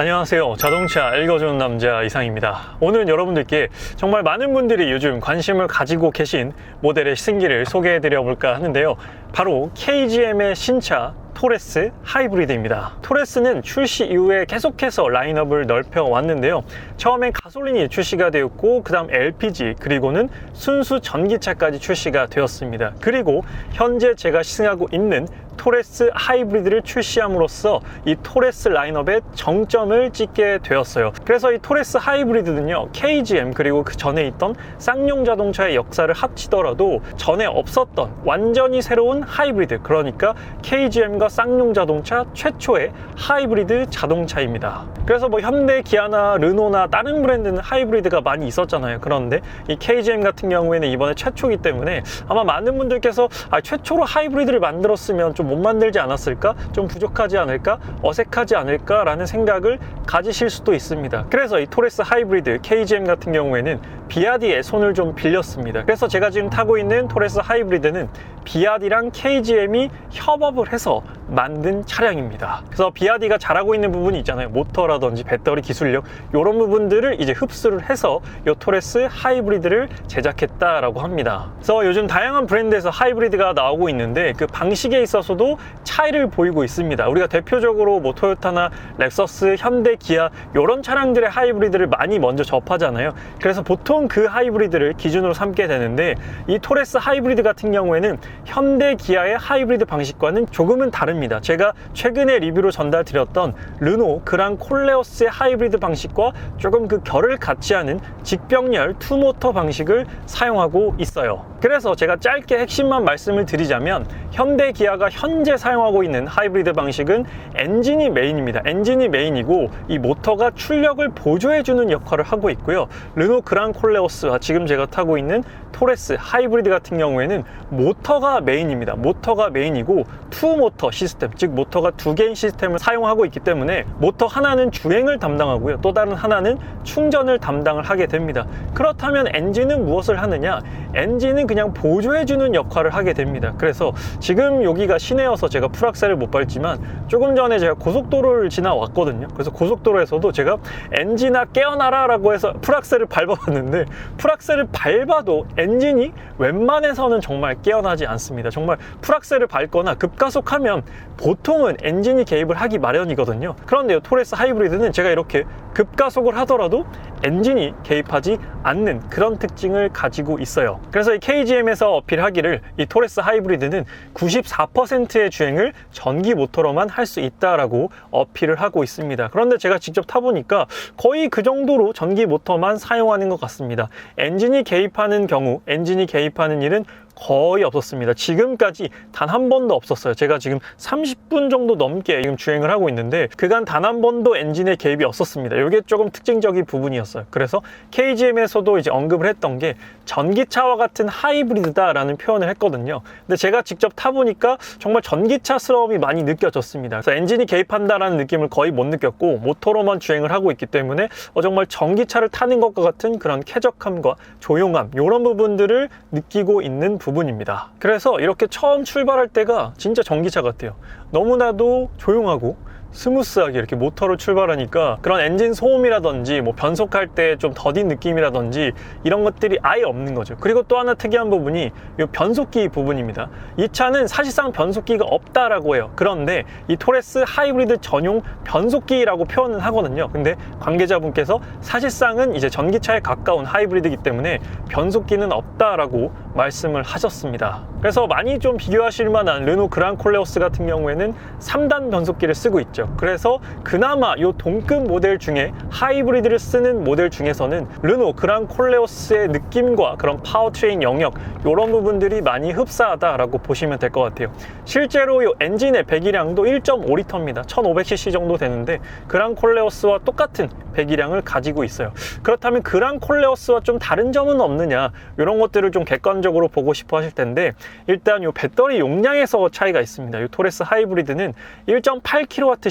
안녕하세요. 자동차 읽어주는 남자 이상입니다. 오늘은 여러분들께 정말 많은 분들이 요즘 관심을 가지고 계신 모델의 신기를 소개해 드려 볼까 하는데요. 바로 KGM의 신차 토레스 하이브리드입니다. 토레스는 출시 이후에 계속해서 라인업을 넓혀 왔는데요. 처음엔 가솔린이 출시가 되었고, 그 다음 LPG, 그리고는 순수 전기차까지 출시가 되었습니다. 그리고 현재 제가 시승하고 있는 토레스 하이브리드를 출시함으로써 이 토레스 라인업의 정점을 찍게 되었어요. 그래서 이 토레스 하이브리드는요, KGM 그리고 그 전에 있던 쌍용 자동차의 역사를 합치더라도 전에 없었던 완전히 새로운 하이브리드, 그러니까 KGM과 쌍용 자동차 최초의 하이브리드 자동차입니다. 그래서 뭐 현대, 기아나 르노나 다른 브랜드는 하이브리드가 많이 있었잖아요. 그런데 이 KGM 같은 경우에는 이번에 최초이기 때문에 아마 많은 분들께서 아, 최초로 하이브리드를 만들었으면 좀못 만들지 않았을까? 좀 부족하지 않을까? 어색하지 않을까라는 생각을 가지실 수도 있습니다. 그래서 이 토레스 하이브리드 KGM 같은 경우에는 비아디의 손을 좀 빌렸습니다. 그래서 제가 지금 타고 있는 토레스 하이브리드는 비아디랑 KGM이 협업을 해서 만든 차량입니다. 그래서 비아디가 잘하고 있는 부분이 있잖아요. 모터라든지 배터리 기술력 이런 부분들을 이제 흡수를 해서 이 토레스 하이브리드를 제작했다라고 합니다. 그래서 요즘 다양한 브랜드에서 하이브리드가 나오고 있는데 그 방식에 있어서도 차이를 보이고 있습니다. 우리가 대표적으로 뭐 토요타나 렉서스, 현대, 기아 이런 차량들의 하이브리드를 많이 먼저 접하잖아요. 그래서 보통 그 하이브리드를 기준으로 삼게 되는데 이 토레스 하이브리드 같은 경우에는 현대 기아의 하이브리드 방식과는 조금은 다 릅니다. 제가 최근에 리뷰로 전달드렸던 르노 그랑 콜레오스의 하이브리드 방식과 조금 그 결을 같이 하는 직병렬 투모터 방식을 사용하고 있어요. 그래서 제가 짧게 핵심만 말씀을 드리자면 현대 기아가 현재 사용하고 있는 하이브리드 방식은 엔진이 메인입니다. 엔진이 메인이고 이 모터가 출력을 보조해주는 역할을 하고 있고요. 르노 그랑 콜레오스와 지금 제가 타고 있는 토레스 하이브리드 같은 경우에는 모터가 메인입니다. 모터가 메인이고 투 모터 시스템, 즉 모터가 두 개인 시스템을 사용하고 있기 때문에 모터 하나는 주행을 담당하고요. 또 다른 하나는 충전을 담당을 하게 됩니다. 그렇다면 엔진은 무엇을 하느냐? 엔진은 그냥 보조해주는 역할을 하게 됩니다. 그래서 지금 여기가 시내여서 제가 풀악셀을 못 밟지만 조금 전에 제가 고속도로를 지나왔거든요. 그래서 고속도로에서도 제가 엔진아 깨어나라 라고 해서 풀악셀을 밟아봤는데 풀악셀을 밟아도 엔진이 웬만해서는 정말 깨어나지 않습니다. 정말 풀악셀을 밟거나 급가속하면 보통은 엔진이 개입을 하기 마련이거든요. 그런데 요 토레스 하이브리드는 제가 이렇게 급가속을 하더라도 엔진이 개입하지 않는 그런 특징을 가지고 있어요. 그래서 이 KGM에서 어필하기를 이 토레스 하이브리드는 94%의 주행을 전기 모터로만 할 수 있다라고 어필을 하고 있습니다. 그런데 제가 직접 타보니까 거의 그 정도로 전기 모터만 사용하는 것 같습니다. 엔진이 개입하는 경우, 엔진이 개입하는 일은 거의 없었습니다. 지금까지 단 한 번도 없었어요. 제가 지금 30분 정도 넘게 지금 주행을 하고 있는데 그간 단 한 번도 엔진의 개입이 없었습니다. 이게 조금 특징적인 부분이었어요. 그래서 KGM에서도 이제 언급을 했던 게 전기차와 같은 하이브리드다라는 표현을 했거든요. 근데 제가 직접 타보니까 정말 전기차스러움이 많이 느껴졌습니다. 그래서 엔진이 개입한다라는 느낌을 거의 못 느꼈고 모터로만 주행을 하고 있기 때문에 어, 정말 전기차를 타는 것과 같은 그런 쾌적함과 조용함 이런 부분들을 느끼고 있는 부분 입니다. 그래서 이렇게 처음 출발할 때가 진짜 전기차 같아요. 너무나도 조용하고 스무스하게 이렇게 모터로 출발하니까 그런 엔진 소음이라든지 뭐 변속할 때 좀 더딘 느낌이라든지 이런 것들이 아예 없는 거죠. 그리고 또 하나 특이한 부분이 이 변속기 부분입니다. 이 차는 사실상 변속기가 없다라고 해요. 그런데 이 토레스 하이브리드 전용 변속기라고 표현은 하거든요. 근데 관계자분께서 사실상은 이제 전기차에 가까운 하이브리드이기 때문에 변속기는 없다라고 말씀을 하셨습니다. 그래서 많이 좀 비교하실 만한 르노 그랑 콜레오스 같은 경우에는 3단 변속기를 쓰고 있죠. 그래서 그나마 이 동급 모델 중에 하이브리드를 쓰는 모델 중에서는 르노 그랑 콜레오스의 느낌과 그런 파워트레인 영역 이런 부분들이 많이 흡사하다라고 보시면 될 것 같아요. 실제로 이 엔진의 배기량도 1.5리터입니다. 1500cc 정도 되는데 그랑 콜레오스와 똑같은 배기량을 가지고 있어요. 그렇다면 그랑 콜레오스와 좀 다른 점은 없느냐 이런 것들을 좀 객관적으로 보고 싶어 하실 텐데 일단 이 배터리 용량에서 차이가 있습니다. 이 토레스 하이브리드는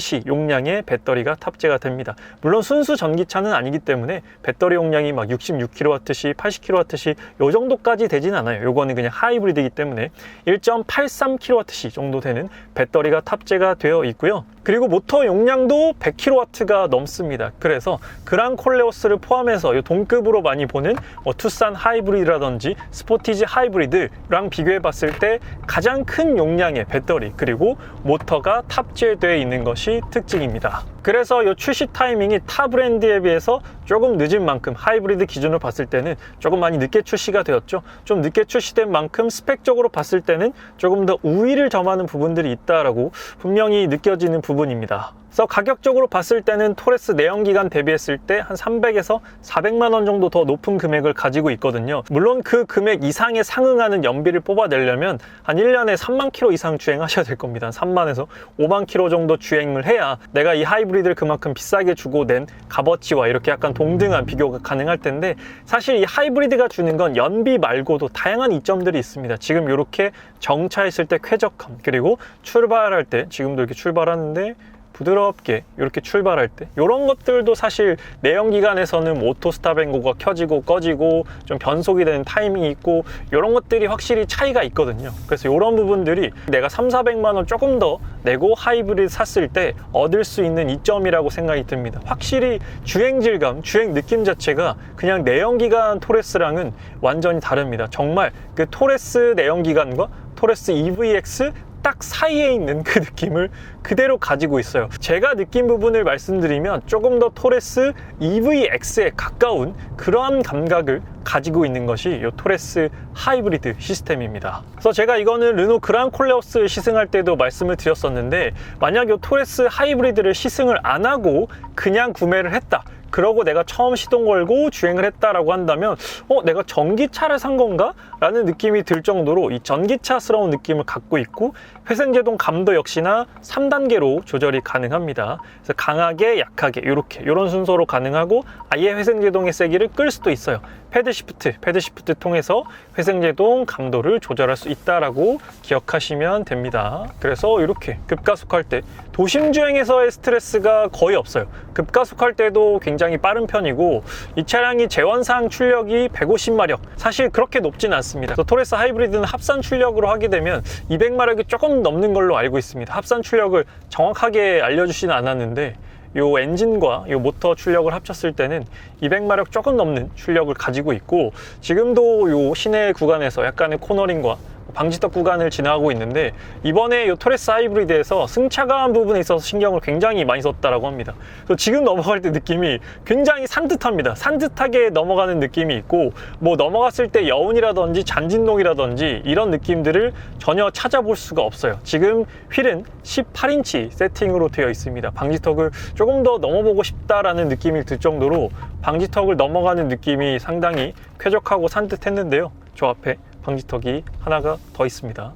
1.8kWh kWh 용량의 배터리가 탑재가 됩니다. 물론 순수 전기차는 아니기 때문에 배터리 용량이 막 66kWh, 80kWh 요 정도까지 되진 않아요. 요거는 그냥 하이브리드이기 때문에 1.83kWh 정도 되는 배터리가 탑재가 되어 있고요. 그리고 모터 용량도 100kW가 넘습니다. 그래서 그랑 콜레오스를 포함해서 이 동급으로 많이 보는 뭐 투싼 하이브리드라든지 스포티지 하이브리드랑 비교해 봤을 때 가장 큰 용량의 배터리 그리고 모터가 탑재되어 있는 것이 특징입니다. 그래서 이 출시 타이밍이 타 브랜드에 비해서 조금 늦은 만큼 하이브리드 기준으로 봤을 때는 조금 많이 늦게 출시가 되었죠. 좀 늦게 출시된 만큼 스펙적으로 봤을 때는 조금 더 우위를 점하는 부분들이 있다라고 분명히 느껴지는 부분입니다. 그래서 가격적으로 봤을 때는 토레스 내연기관 대비했을 때 한 300에서 400만 원 정도 더 높은 금액을 가지고 있거든요. 물론 그 금액 이상에 상응하는 연비를 뽑아내려면 한 1년에 3만 킬로 이상 주행하셔야 될 겁니다. 한 3만에서 5만 킬로 정도 주행을 해야 내가 이 하이브리드를 그만큼 비싸게 주고 낸 값어치와 이렇게 약간 동등한 비교가 가능할 텐데 사실 이 하이브리드가 주는 건 연비 말고도 다양한 이점들이 있습니다. 지금 이렇게 정차했을 때 쾌적함 그리고 출발할 때 지금도 이렇게 출발하는데 부드럽게 이렇게 출발할 때 이런 것들도 사실 내연기관에서는 뭐 오토 스탑앤고가 켜지고 꺼지고 좀 변속이 되는 타이밍이 있고 이런 것들이 확실히 차이가 있거든요. 그래서 이런 부분들이 내가 3, 400만 원 조금 더 내고 하이브리드 샀을 때 얻을 수 있는 이점이라고 생각이 듭니다. 확실히 주행 질감, 주행 느낌 자체가 그냥 내연기관 토레스랑은 완전히 다릅니다. 정말 그 토레스 내연기관과 토레스 EVX 딱 사이에 있는 그 느낌을 그대로 가지고 있어요. 제가 느낀 부분을 말씀드리면 조금 더 토레스 EVX에 가까운 그러한 감각을 가지고 있는 것이 이 토레스 하이브리드 시스템입니다. 그래서 제가 이거는 르노 그랑 콜레오스 시승할 때도 말씀을 드렸었는데 만약 이 토레스 하이브리드를 시승을 안 하고 그냥 구매를 했다. 그러고 내가 처음 시동 걸고 주행을 했다라고 한다면 어 내가 전기차를 산 건가? 라는 느낌이 들 정도로 이 전기차스러운 느낌을 갖고 있고 회생제동 감도 역시나 3단계로 조절이 가능합니다. 그래서 강하게 약하게 이렇게 이런 순서로 가능하고 아예 회생제동의 세기를 끌 수도 있어요. 패드 시프트, 패드 시프트 통해서 회생제동 감도를 조절할 수 있다라고 기억하시면 됩니다. 그래서 이렇게 급가속할 때 도심 주행에서의 스트레스가 거의 없어요. 급가속할 때도 굉장히 빠른 편이고 이 차량이 제원상 출력이 150마력 사실 그렇게 높진 않습니다. 토레스 하이브리드는 합산 출력으로 하게 되면 200마력이 조금 넘는 걸로 알고 있습니다. 합산 출력을 정확하게 알려주지는 않았는데 요 엔진과 요 모터 출력을 합쳤을 때는 200마력 조금 넘는 출력을 가지고 있고 지금도 요 시내 구간에서 약간의 코너링과 방지턱 구간을 지나가고 있는데 이번에 이 토레스 하이브리드에서 승차감 부분에 있어서 신경을 굉장히 많이 썼다라고 합니다. 그래서 지금 넘어갈 때 느낌이 굉장히 산뜻합니다. 산뜻하게 넘어가는 느낌이 있고 뭐 넘어갔을 때 여운이라든지 잔진동이라든지 이런 느낌들을 전혀 찾아볼 수가 없어요. 지금 휠은 18인치 세팅으로 되어 있습니다. 방지턱을 조금 더 넘어보고 싶다라는 느낌이 들 정도로 방지턱을 넘어가는 느낌이 상당히 쾌적하고 산뜻했는데요. 저 앞에 방지턱이 하나가 더 있습니다.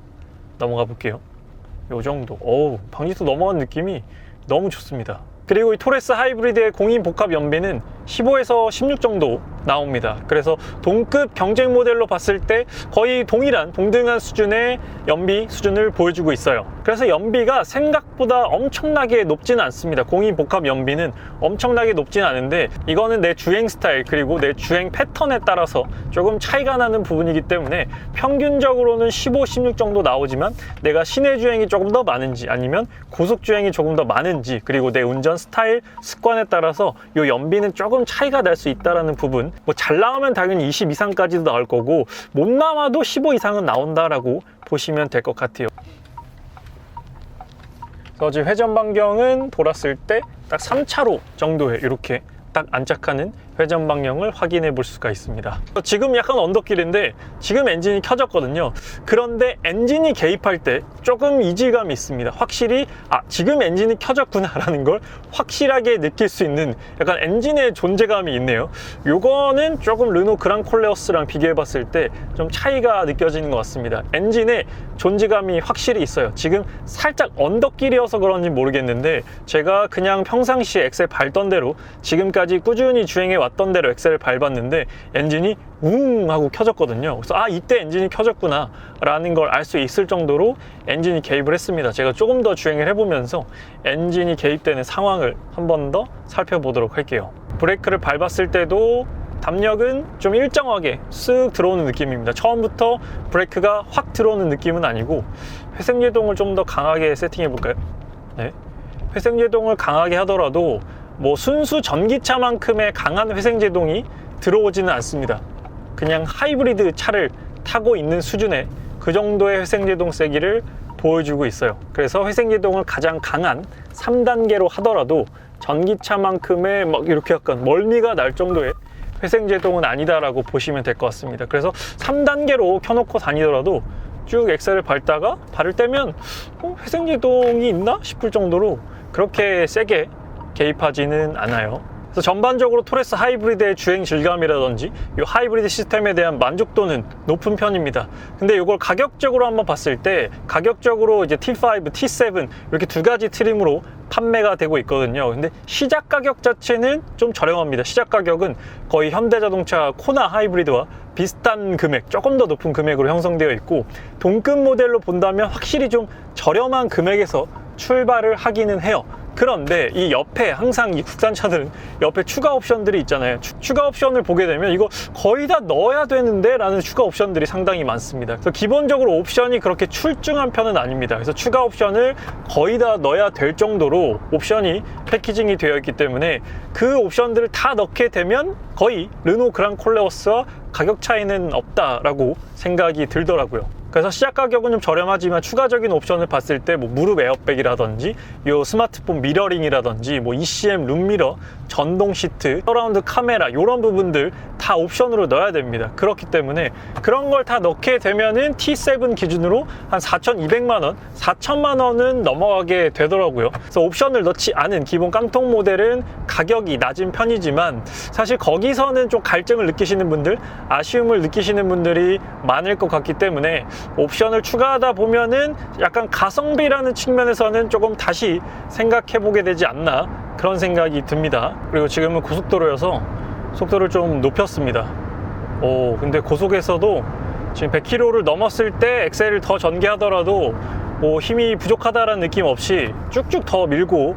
넘어가 볼게요. 요 정도. 어우, 방지턱 넘어간 느낌이 너무 좋습니다. 그리고 이 토레스 하이브리드의 공인 복합 연비는 15에서 16 정도 나옵니다. 그래서 동급 경쟁 모델로 봤을 때 거의 동일한 동등한 수준의 연비 수준을 보여주고 있어요. 그래서 연비가 생각보다 엄청나게 높지는 않습니다. 공인 복합 연비는 엄청나게 높지는 않은데 이거는 내 주행 스타일 그리고 내 주행 패턴에 따라서 조금 차이가 나는 부분이기 때문에 평균적으로는 15, 16 정도 나오지만 내가 시내 주행이 조금 더 많은지 아니면 고속 주행이 조금 더 많은지 그리고 내 운전 스타일 습관에 따라서 이 연비는 조금 차이가 날 수 있다라는 부분 뭐 잘 나오면 당연히 20 이상까지도 나올 거고 못 나와도 15 이상은 나온다라고 보시면 될 것 같아요. 그래서 회전 반경은 돌았을 때 딱 3차로 정도에 이렇게 딱 안착하는 회전 방향을 확인해 볼 수가 있습니다. 지금 약간 언덕길인데 지금 엔진이 켜졌거든요. 그런데 엔진이 개입할 때 조금 이질감이 있습니다. 확실히 아 지금 엔진이 켜졌구나 라는 걸 확실하게 느낄 수 있는 약간 엔진의 존재감이 있네요. 요거는 조금 르노 그랑 콜레오스랑 비교해 봤을 때 좀 차이가 느껴지는 것 같습니다. 엔진의 존재감이 확실히 있어요. 지금 살짝 언덕길이어서 그런지 모르겠는데 제가 그냥 평상시에 엑셀 밟던 대로 지금까지 꾸준히 주행해 왔던 대로 엑셀을 밟았는데 엔진이 웅 하고 켜졌거든요. 그래서 아 이때 엔진이 켜졌구나 라는 걸 알 수 있을 정도로 엔진이 개입을 했습니다. 제가 조금 더 주행을 해보면서 엔진이 개입되는 상황을 한 번 더 살펴보도록 할게요. 브레이크를 밟았을 때도 담력은 좀 일정하게 쓱 들어오는 느낌입니다. 처음부터 브레이크가 확 들어오는 느낌은 아니고 회생제동을 좀 더 강하게 세팅해 볼까요? 네. 회생제동을 강하게 하더라도 뭐 순수 전기차만큼의 강한 회생제동이 들어오지는 않습니다. 그냥 하이브리드 차를 타고 있는 수준의 그 정도의 회생제동 세기를 보여주고 있어요. 그래서 회생제동을 가장 강한 3단계로 하더라도 전기차만큼의 막 이렇게 약간 멀미가 날 정도의 회생제동은 아니다라고 보시면 될 것 같습니다. 그래서 3단계로 켜놓고 다니더라도 쭉 엑셀을 밟다가 발을 떼면 어, 회생제동이 있나 싶을 정도로 그렇게 세게 개입하지는 않아요. 그래서 전반적으로 토레스 하이브리드의 주행 질감이라든지 이 하이브리드 시스템에 대한 만족도는 높은 편입니다. 근데 이걸 가격적으로 한번 봤을 때 가격적으로 이제 T5, T7 이렇게 두 가지 트림으로 판매가 되고 있거든요. 근데 시작 가격 자체는 좀 저렴합니다. 시작 가격은 거의 현대자동차 코나 하이브리드와 비슷한 금액, 조금 더 높은 금액으로 형성되어 있고 동급 모델로 본다면 확실히 좀 저렴한 금액에서 출발을 하기는 해요. 그런데 이 옆에 항상 이 국산차들은 옆에 추가 옵션들이 있잖아요. 추, 가 옵션을 보게 되면 이거 거의 다 넣어야 되는데 라는 추가 옵션들이 상당히 많습니다. 그래서 기본적으로 옵션이 그렇게 출중한 편은 아닙니다. 그래서 추가 옵션을 거의 다 넣어야 될 정도로 옵션이 패키징이 되어 있기 때문에 그 옵션들을 다 넣게 되면 거의 르노 그랑 콜레오스와 가격 차이는 없다라고 생각이 들더라고요. 그래서 시작 가격은 좀 저렴하지만 추가적인 옵션을 봤을 때 뭐 무릎 에어백이라든지 요 스마트폰 미러링이라든지 뭐 ECM 룸미러, 전동 시트, 서라운드 카메라 이런 부분들 다 옵션으로 넣어야 됩니다. 그렇기 때문에 그런 걸 다 넣게 되면은 T7 기준으로 한 4,200만 원, 4천만 원은 넘어가게 되더라고요. 그래서 옵션을 넣지 않은 기본 깡통 모델은 가격이 낮은 편이지만 사실 거기서는 좀 갈증을 느끼시는 분들, 아쉬움을 느끼시는 분들이 많을 것 같기 때문에 옵션을 추가하다 보면은 약간 가성비라는 측면에서는 조금 다시 생각해 보게 되지 않나 그런 생각이 듭니다. 그리고 지금은 고속도로여서 속도를 좀 높였습니다. 오, 근데 고속에서도 지금 100km를 넘었을 때 엑셀을 더 전개하더라도 뭐 힘이 부족하다라는 느낌 없이 쭉쭉 더 밀고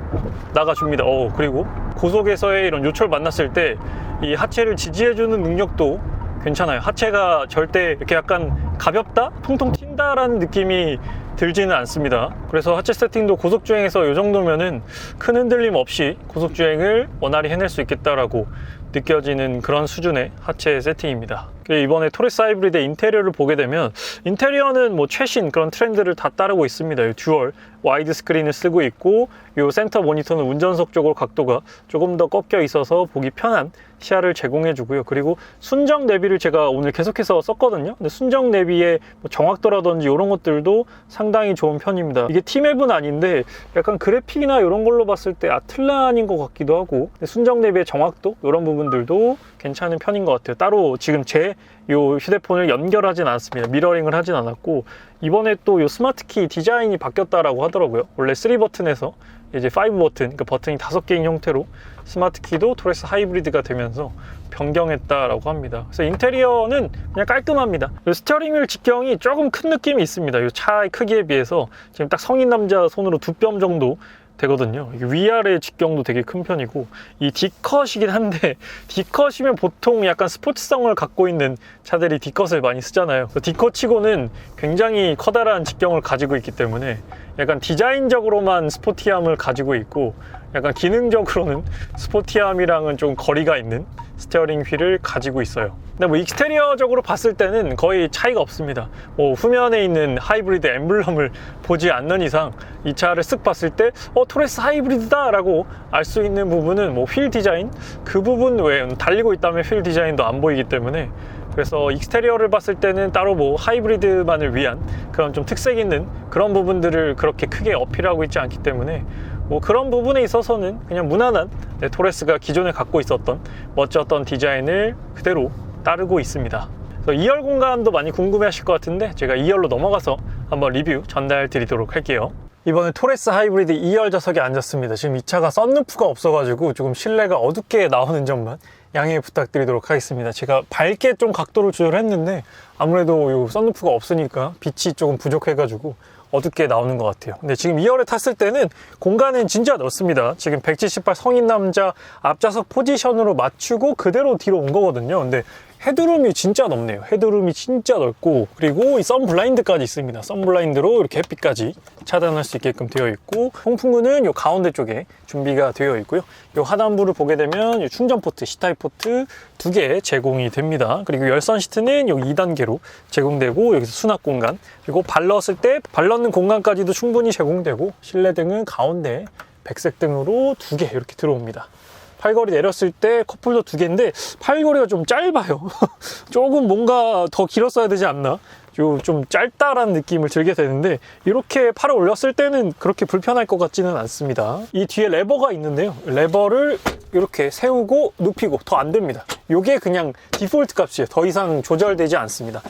나가줍니다. 오, 그리고 고속에서의 이런 요철 만났을 때 이 하체를 지지해주는 능력도 괜찮아요. 하체가 절대 이렇게 약간 가볍다? 통통 튄다라는 느낌이 들지는 않습니다. 그래서 하체 세팅도 고속주행에서 이 정도면은 큰 흔들림 없이 고속주행을 원활히 해낼 수 있겠다라고 느껴지는 그런 수준의 하체 세팅입니다. 이번에 토레스 하이브리드 인테리어를 보게 되면 인테리어는 뭐 최신 그런 트렌드를 다 따르고 있습니다. 듀얼 와이드 스크린을 쓰고 있고 이 센터 모니터는 운전석 쪽으로 각도가 조금 더 꺾여 있어서 보기 편한 시야를 제공해 주고요. 그리고 순정 내비를 제가 오늘 계속해서 썼거든요. 근데 순정 내비의 뭐 정확도라든지 이런 것들도 상당히 좋은 편입니다. 이게 티맵은 아닌데 약간 그래픽이나 이런 걸로 봤을 때 아틀란인 것 같기도 하고 순정 내비의 정확도 이런 부분들도 괜찮은 편인 것 같아요. 따로 지금 제이 휴대폰을 연결하진 않았습니다. 미러링을 하진 않았고 이번에 또 이 스마트키 디자인이 바뀌었다라고 하더라고요. 원래 3버튼에서 이제 5버튼, 그러니까 버튼이 다섯 개인 형태로 스마트키도 토레스 하이브리드가 되면서 변경했다라고 합니다. 그래서 인테리어는 그냥 깔끔합니다. 스티어링 휠 직경이 조금 큰 느낌이 있습니다. 이 차의 크기에 비해서 지금 딱 성인 남자 손으로 두 뼘 정도 되거든요. 위아래 직경도 되게 큰 편이고 이 D컷이긴 한데 D컷이면 보통 약간 스포츠성을 갖고 있는 차들이 D컷을 많이 쓰잖아요. D컷치고는 굉장히 커다란 직경을 가지고 있기 때문에 약간 디자인적으로만 스포티함을 가지고 있고 약간 기능적으로는 스포티함이랑은 좀 거리가 있는 스티어링 휠을 가지고 있어요. 근데 뭐 익스테리어적으로 봤을 때는 거의 차이가 없습니다. 뭐 후면에 있는 하이브리드 엠블럼을 보지 않는 이상 이 차를 쓱 봤을 때 어, 토레스 하이브리드다 라고 알 수 있는 부분은 뭐 휠 디자인 그 부분 외에 달리고 있다면 휠 디자인도 안 보이기 때문에 그래서 익스테리어를 봤을 때는 따로 뭐 하이브리드만을 위한 그런 좀 특색 있는 그런 부분들을 그렇게 크게 어필하고 있지 않기 때문에 뭐 그런 부분에 있어서는 그냥 무난한 네, 토레스가 기존에 갖고 있었던 멋졌던 디자인을 그대로 따르고 있습니다. 2열 공간도 많이 궁금해 하실 것 같은데 제가 2열로 넘어가서 한번 리뷰 전달 드리도록 할게요. 이번에 토레스 하이브리드 2열 좌석에 앉았습니다. 지금 이 차가 썬루프가 없어가지고 조금 실내가 어둡게 나오는 점만 양해 부탁드리도록 하겠습니다. 제가 밝게 좀 각도를 조절했는데 아무래도 요 썬루프가 없으니까 빛이 조금 부족해가지고 어둡게 나오는 것 같아요. 근데 지금 2열에 탔을 때는 공간은 진짜 넓습니다. 지금 178 성인 남자 앞좌석 포지션으로 맞추고 그대로 뒤로 온 거거든요. 근데 헤드룸이 진짜 넓네요. 헤드룸이 진짜 넓고 그리고 이 썬블라인드까지 있습니다. 썬블라인드로 이렇게 햇빛까지 차단할 수 있게끔 되어 있고 통풍구는 이 가운데 쪽에 준비가 되어 있고요. 이 하단부를 보게 되면 이 충전 포트, C타입 포트 두 개 제공이 됩니다. 그리고 열선 시트는 여기 2단계로 제공되고 여기서 수납 공간 그리고 발 넣었을 때발 넣는 공간까지도 충분히 제공되고 실내등은 가운데 백색 등으로 두 개 이렇게 들어옵니다. 팔걸이 내렸을 때 커플도 두 개인데 팔걸이가 좀 짧아요. 조금 뭔가 더 길었어야 되지 않나? 요좀 짧다라는 느낌을 들게 되는데 이렇게 팔을 올렸을 때는 그렇게 불편할 것 같지는 않습니다. 이 뒤에 레버가 있는데요. 레버를 이렇게 세우고 눕히고 더 안 됩니다. 이게 그냥 디폴트 값이에요. 더 이상 조절되지 않습니다.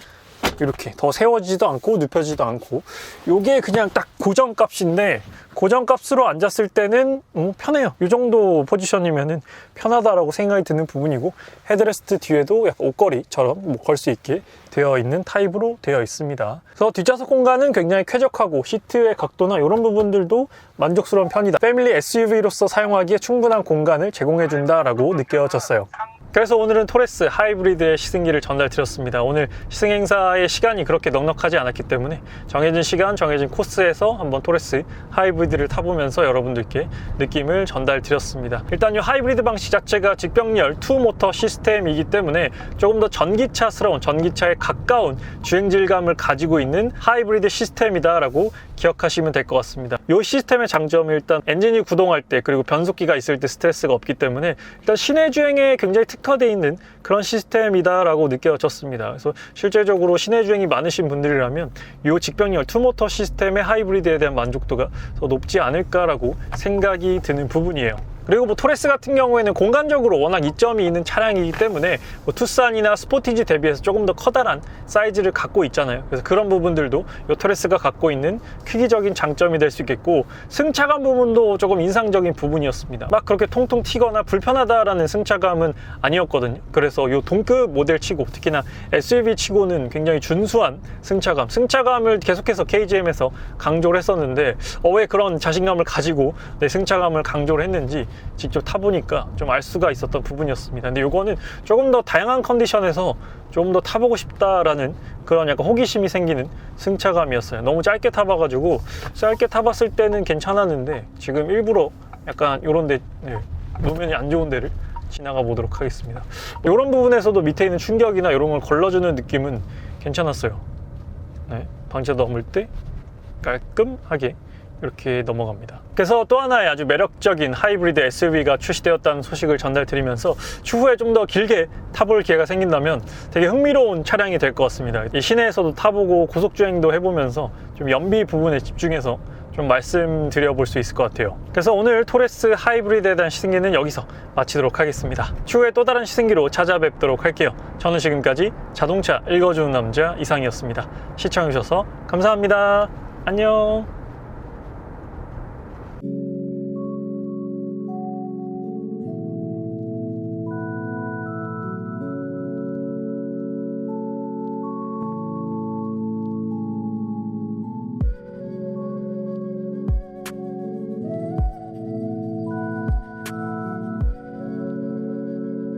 이렇게 더 세워지지도 않고 눕혀지지도 않고. 요게 그냥 딱 고정값인데 고정값으로 앉았을 때는 음, 편해요. 이 정도 포지션이면은 편하다라고 생각이 드는 부분이고 헤드레스트 뒤에도 약간 옷걸이처럼 뭐 걸 수 있게 되어 있는 타입으로 되어 있습니다. 그래서 뒷좌석 공간은 굉장히 쾌적하고 시트의 각도나 이런 부분들도 만족스러운 편이다. 패밀리 SUV로서 사용하기에 충분한 공간을 제공해 준다라고 느껴졌어요 그래서 오늘은 토레스 하이브리드의 시승기를 전달 드렸습니다. 오늘 시승 행사의 시간이 그렇게 넉넉하지 않았기 때문에 정해진 시간, 정해진 코스에서 한번 토레스 하이브리드를 타보면서 여러분들께 느낌을 전달 드렸습니다. 일단 이 하이브리드 방식 자체가 직병렬 투 모터 시스템이기 때문에 조금 더 전기차스러운 전기차에 가까운 주행 질감을 가지고 있는 하이브리드 시스템이다라고 기억하시면 될 것 같습니다. 이 시스템의 장점은 일단 엔진이 구동할 때 그리고 변속기가 있을 때 스트레스가 없기 때문에 일단 시내 주행에 굉장히 특 화되어 있는 그런 시스템이다라고 느껴졌습니다. 그래서 실제적으로 시내 주행이 많으신 분들이라면 이 직병렬 투모터 시스템의 하이브리드에 대한 만족도가 더 높지 않을까라고 생각이 드는 부분이에요. 그리고 뭐 토레스 같은 경우에는 공간적으로 워낙 이점이 있는 차량이기 때문에 뭐 투싼이나 스포티지 대비해서 조금 더 커다란 사이즈를 갖고 있잖아요. 그래서 그런 부분들도 이 토레스가 갖고 있는 크기적인 장점이 될 수 있겠고 승차감 부분도 조금 인상적인 부분이었습니다. 막 그렇게 통통 튀거나 불편하다라는 승차감은 아니었거든요. 그래서 이 동급 모델 치고 특히나 SUV 치고는 굉장히 준수한 승차감, 승차감을 계속해서 KGM에서 강조를 했었는데 어, 왜 그런 자신감을 가지고 내 승차감을 강조를 했는지 직접 타보니까 좀 알 수가 있었던 부분이었습니다. 근데 이거는 조금 더 다양한 컨디션에서 좀더 타보고 싶다라는 그런 약간 호기심이 생기는 승차감이었어요. 너무 짧게 타봐가지고 짧게 타봤을 때는 괜찮았는데 지금 일부러 약간 이런 데 네, 노면이 안 좋은 데를 지나가 보도록 하겠습니다. 이런 부분에서도 밑에 있는 충격이나 이런 걸 걸러주는 느낌은 괜찮았어요. 네, 방제 넘을 때 깔끔하게 이렇게 넘어갑니다. 그래서 또 하나의 아주 매력적인 하이브리드 SUV가 출시되었다는 소식을 전달드리면서 추후에 좀 더 길게 타볼 기회가 생긴다면 되게 흥미로운 차량이 될 것 같습니다. 이 시내에서도 타보고 고속주행도 해보면서 좀 연비 부분에 집중해서 좀 말씀드려 볼 수 있을 것 같아요. 그래서 오늘 토레스 하이브리드에 대한 시승기는 여기서 마치도록 하겠습니다. 추후에 또 다른 시승기로 찾아뵙도록 할게요. 저는 지금까지 자동차 읽어주는 남자 이상이었습니다. 시청해주셔서 감사합니다. 안녕.